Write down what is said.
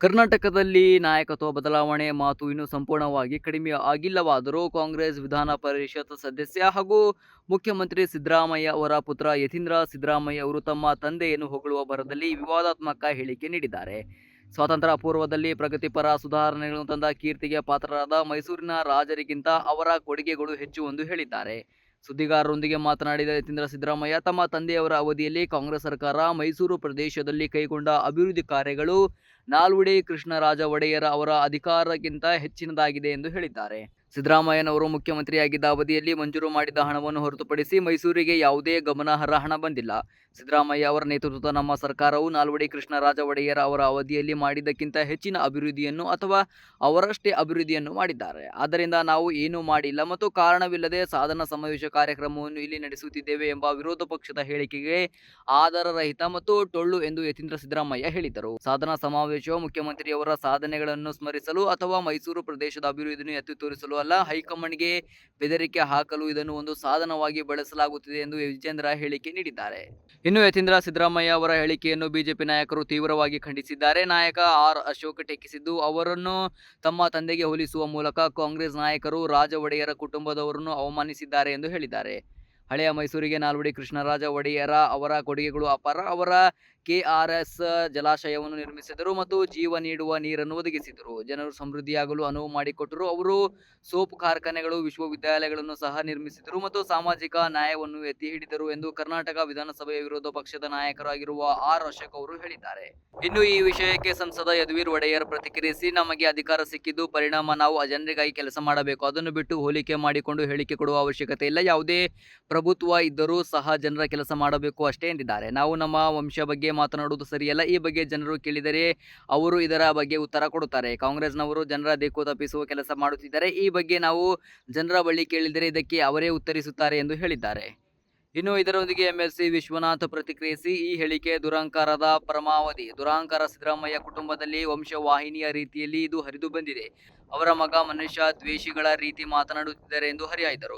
ಕರ್ನಾಟಕದಲ್ಲಿ ನಾಯಕತ್ವ ಬದಲಾವಣೆ ಮಾತು ಇನ್ನೂ ಸಂಪೂರ್ಣವಾಗಿ ಕಡಿಮೆ ಆಗಿಲ್ಲವಾದರೂ ಕಾಂಗ್ರೆಸ್ ವಿಧಾನ ಪರಿಷತ್ ಸದಸ್ಯ ಹಾಗೂ ಮುಖ್ಯಮಂತ್ರಿ ಸಿದ್ದರಾಮಯ್ಯ ಅವರ ಪುತ್ರ ಯತೀಂದ್ರ ಸಿದ್ದರಾಮಯ್ಯ ಅವರು ತಮ್ಮ ತಂದೆಯನ್ನು ಹೊಗಳುವ ಭರದಲ್ಲಿ ವಿವಾದಾತ್ಮಕ ಹೇಳಿಕೆ ನೀಡಿದ್ದಾರೆ. ಸ್ವಾತಂತ್ರ್ಯ ಪೂರ್ವದಲ್ಲಿ ಪ್ರಗತಿಪರ ಸುಧಾರಣೆಗಳನ್ನು ತಂದ ಕೀರ್ತಿಗೆ ಪಾತ್ರರಾದ ಮೈಸೂರಿನ ರಾಜರಿಗಿಂತ ಅವರ ಕೊಡುಗೆಗಳು ಹೆಚ್ಚು ಎಂದು ಹೇಳಿದ್ದಾರೆ. ಸುದ್ದಿಗಾರರೊಂದಿಗೆ ಮಾತನಾಡಿದ ಯತೀಂದ್ರ ಸಿದ್ದರಾಮಯ್ಯ, ತಮ್ಮ ತಂದೆಯವರ ಅವಧಿಯಲ್ಲಿ ಕಾಂಗ್ರೆಸ್ ಸರ್ಕಾರ ಮೈಸೂರು ಪ್ರದೇಶದಲ್ಲಿ ಕೈಗೊಂಡ ಅಭಿವೃದ್ಧಿ ಕಾರ್ಯಗಳು ನಾಲ್ವಡಿ ಕೃಷ್ಣರಾಜ ಒಡೆಯರ ಅವರ ಅಧಿಕಾರಕ್ಕಿಂತ ಹೆಚ್ಚಿನದಾಗಿದೆ ಎಂದು ಹೇಳಿದ್ದಾರೆ. ಸಿದ್ದರಾಮಯ್ಯನವರು ಮುಖ್ಯಮಂತ್ರಿಯಾಗಿದ್ದ ಅವಧಿಯಲ್ಲಿ ಮಂಜೂರು ಮಾಡಿದ ಹಣವನ್ನು ಹೊರತುಪಡಿಸಿ ಮೈಸೂರಿಗೆ ಯಾವುದೇ ಗಮನಾರ್ಹ ಹಣ ಬಂದಿಲ್ಲ. ಸಿದ್ದರಾಮಯ್ಯ ಅವರ ನೇತೃತ್ವದ ನಮ್ಮ ಸರ್ಕಾರವು ನಾಲ್ವಡಿ ಕೃಷ್ಣರಾಜ ಒಡೆಯರ್ ಅವರ ಅವಧಿಯಲ್ಲಿ ಮಾಡಿದ್ದಕ್ಕಿಂತ ಹೆಚ್ಚಿನ ಅಭಿವೃದ್ಧಿಯನ್ನು ಅಥವಾ ಅವರಷ್ಟೇ ಅಭಿವೃದ್ಧಿಯನ್ನು ಮಾಡಿದ್ದಾರೆ. ಆದ್ದರಿಂದ ನಾವು ಏನೂ ಮಾಡಿಲ್ಲ ಮತ್ತು ಕಾರಣವಿಲ್ಲದೆ ಸಾಧನ ಸಮಾವೇಶ ಕಾರ್ಯಕ್ರಮವನ್ನು ಇಲ್ಲಿ ನಡೆಸುತ್ತಿದ್ದೇವೆ ಎಂಬ ವಿರೋಧ ಪಕ್ಷದ ಹೇಳಿಕೆಗೆ ಆಧಾರರಹಿತ ಮತ್ತು ಟೊಳ್ಳು ಎಂದು ಯತೀಂದ್ರ ಸಿದ್ದರಾಮಯ್ಯ ಹೇಳಿದರು ಸಾಧನ ಸಮಾವೇಶವು ಮುಖ್ಯಮಂತ್ರಿಯವರ ಸಾಧನೆಗಳನ್ನು ಸ್ಮರಿಸಲು ಅಥವಾ ಮೈಸೂರು ಪ್ರದೇಶದ ಅಭಿವೃದ್ಧಿಯನ್ನು ಎತ್ತಿ ತೋರಿಸಲು ಅಲ್ಲ ಹೈಕಮಾಂಡ್ಗೆ ಬೆದರಿಕೆ ಹಾಕಲು ಇದನ್ನು ಒಂದು ಸಾಧನವಾಗಿ ಬಳಸಲಾಗುತ್ತಿದೆ ಎಂದು ವಿಜೇಂದ್ರ ಹೇಳಿಕೆ ನೀಡಿದ್ದಾರೆ. ಇನ್ನು ಯತೀಂದ್ರ ಸಿದ್ದರಾಮಯ್ಯ ಅವರ ಹೇಳಿಕೆಯನ್ನು ಬಿಜೆಪಿ ನಾಯಕರು ತೀವ್ರವಾಗಿ ಖಂಡಿಸಿದ್ದಾರೆ. ನಾಯಕ ಆರ್ ಅಶೋಕ್ ಟೀಕಿಸಿದ್ದು, ಅವರನ್ನು ತಮ್ಮ ತಂದೆಗೆ ಹೋಲಿಸುವ ಮೂಲಕ ಕಾಂಗ್ರೆಸ್ ನಾಯಕರು ರಾಜ ಒಡೆಯರ ಕುಟುಂಬದವರನ್ನು ಅವಮಾನಿಸಿದ್ದಾರೆ ಎಂದು ಹೇಳಿದ್ದಾರೆ. ಹಳೆಯ ಮೈಸೂರಿಗೆ ನಾಲ್ವಡಿ ಕೃಷ್ಣರಾಜ ಒಡೆಯರ ಅವರ ಕೊಡುಗೆಗಳು ಅಪಾರ. ಅವರ ಕೆಆರ್ಎಸ್ ಜಲಾಶಯವನ್ನು ನಿರ್ಮಿಸಿದರು ಮತ್ತು ಜೀವ ನೀಡುವ ನೀರನ್ನು ಒದಗಿಸಿದರು. ಜನರು ಸಮೃದ್ಧಿಯಾಗಲು ಅನುವು ಮಾಡಿಕೊಟ್ಟರು. ಅವರು ಸೋಪ್ ಕಾರ್ಖಾನೆಗಳು, ವಿಶ್ವವಿದ್ಯಾಲಯಗಳನ್ನು ಸಹ ನಿರ್ಮಿಸಿದರು ಮತ್ತು ಸಾಮಾಜಿಕ ನ್ಯಾಯವನ್ನು ಎತ್ತಿ ಹಿಡಿದರು ಎಂದು ಕರ್ನಾಟಕ ವಿಧಾನಸಭೆಯ ವಿರೋಧ ಪಕ್ಷದ ನಾಯಕರಾಗಿರುವ ಆರ್. ಅಶೋಕ್ ಅವರು ಹೇಳಿದ್ದಾರೆ. ಇನ್ನು ಈ ವಿಷಯಕ್ಕೆ ಸಂಸದ ಯದುವೀರ್ ಒಡೆಯರ್ ಪ್ರತಿಕ್ರಿಯಿಸಿ, ನಮಗೆ ಅಧಿಕಾರ ಸಿಕ್ಕಿದ್ದು ಪರಿಣಾಮ ನಾವು ಜನರಿಗಾಗಿ ಕೆಲಸ ಮಾಡಬೇಕು. ಅದನ್ನು ಬಿಟ್ಟು ಹೋಲಿಕೆ ಮಾಡಿಕೊಂಡು ಹೇಳಿಕೆ ಕೊಡುವ ಅವಶ್ಯಕತೆ ಇಲ್ಲ. ಯಾವುದೇ ಪ್ರಭುತ್ವ ಇದ್ದರೂ ಸಹ ಜನರ ಕೆಲಸ ಮಾಡಬೇಕು ಅಷ್ಟೇ, ಎಂದಿದ್ದಾರೆ. ನಾವು ನಮ್ಮ ವಂಶ ಬಗ್ಗೆ ಮಾತನಾಡುವುದು ಸರಿಯಲ್ಲ ಈ ಬಗ್ಗೆ ಜನರು ಕೇಳಿದರೆ ಅವರು ಇದರ ಬಗ್ಗೆ ಉತ್ತರ ಕೊಡುತ್ತಾರೆ. ಕಾಂಗ್ರೆಸ್ನವರು ಜನರ ದಿಕ್ಕು ತಪ್ಪಿಸುವ ಕೆಲಸ ಮಾಡುತ್ತಿದ್ದಾರೆ. ಈ ಬಗ್ಗೆ ನಾವು ಜನರ ಬಳಿ ಕೇಳಿದರೆ ಇದಕ್ಕೆ ಅವರೇ ಉತ್ತರಿಸುತ್ತಾರೆ ಎಂದು ಹೇಳಿದ್ದಾರೆ. ಇನ್ನು ಇದರೊಂದಿಗೆ ಎಂಎಲ್ಸಿ ವಿಶ್ವನಾಥ್ ಪ್ರತಿಕ್ರಿಯಿಸಿ, ಈ ಹೇಳಿಕೆ ದುರಂಕಾರದ ಪರಮಾವಧಿ. ದುರಾಂಕಾರ ಸಿದ್ದರಾಮಯ್ಯ ಕುಟುಂಬದಲ್ಲಿ ವಂಶವಾಹಿನಿಯ ರೀತಿಯಲ್ಲಿ ಇದು ಹರಿದು ಬಂದಿದೆ. ಅವರ ಮಗ ಮನುಷ್ಯ ದ್ವೇಷಿಗಳ ರೀತಿ ಮಾತನಾಡುತ್ತಿದ್ದಾರೆ ಎಂದು ಹರಿಹಾಯ್ದರು.